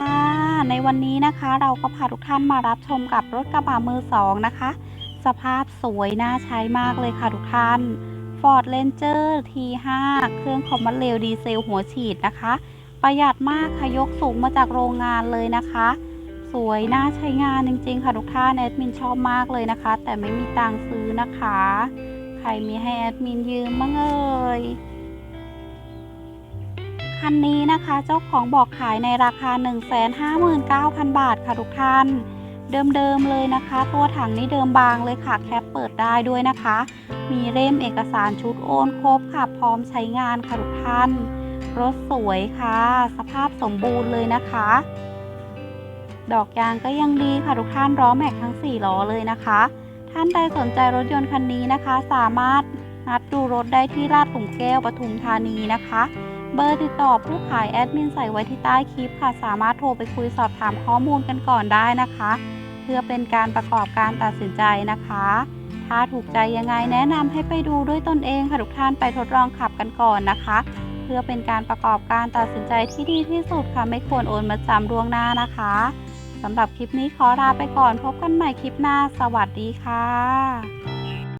ค่ะในวันนี้นะคะเราก็พาทุกท่านมารับชมกับรถกระบะมือสองนะคะ สภาพสวยน่าใช้มากเลยค่ะทุกท่าน Ford Ranger T5 เครื่องคอมมอนเรลดีเซลหัวฉีดนะคะ ประหยัดมากค่ะยกสูงมาจากโรงงานเลยนะคะ สวยน่าใช้งานจริงๆ ค่ะทุกท่านแอดมินชอบมากเลยนะคะ แต่ไม่มีตังค์ซื้อนะคะ ใครมีให้แอดมินยืมบ้างเอ่ย คันนี้นะคะเจ้าของบอกขายในราคา 159,000 บาทค่ะทุกท่าน เดิมๆเลยนะคะ ตัวถังนี่เดิมบางเลยค่ะแคปเปิดได้ด้วยนะคะ มีเล่มเอกสารชุดโอนครบค่ะพร้อมใช้งานค่ะทุกท่าน รถสวยค่ะ สภาพสมบูรณ์เลยนะคะ ดอกยางก็ยังดีค่ะทุกท่านล้อแม็กทั้ง 4 ล้อเลยนะคะ ท่านใดสนใจรถยนต์คันนี้นะคะ สามารถนัดดูรถได้ที่ลาดหลุมแก้วปทุมธานีนะคะ เบอร์ติดต่อผู้ขายแอดมินใส่ไว้ที่ใต้คลิปค่ะ สามารถโทรไปคุยสอบถามข้อมูลกันก่อนได้นะคะ เพื่อเป็นการประกอบการตัดสินใจนะคะ ถ้าถูกใจยังไงแนะนำให้ไปดูด้วยตนเองค่ะทุกท่านไปทดลองขับกันก่อนนะคะ เพื่อเป็นการประกอบการตัดสินใจที่ดีที่สุดค่ะไม่ควรโอนมาจำล่วงหน้านะคะสำหรับคลิปนี้ขอลาไปก่อนพบกันใหม่คลิปหน้า สวัสดีค่ะ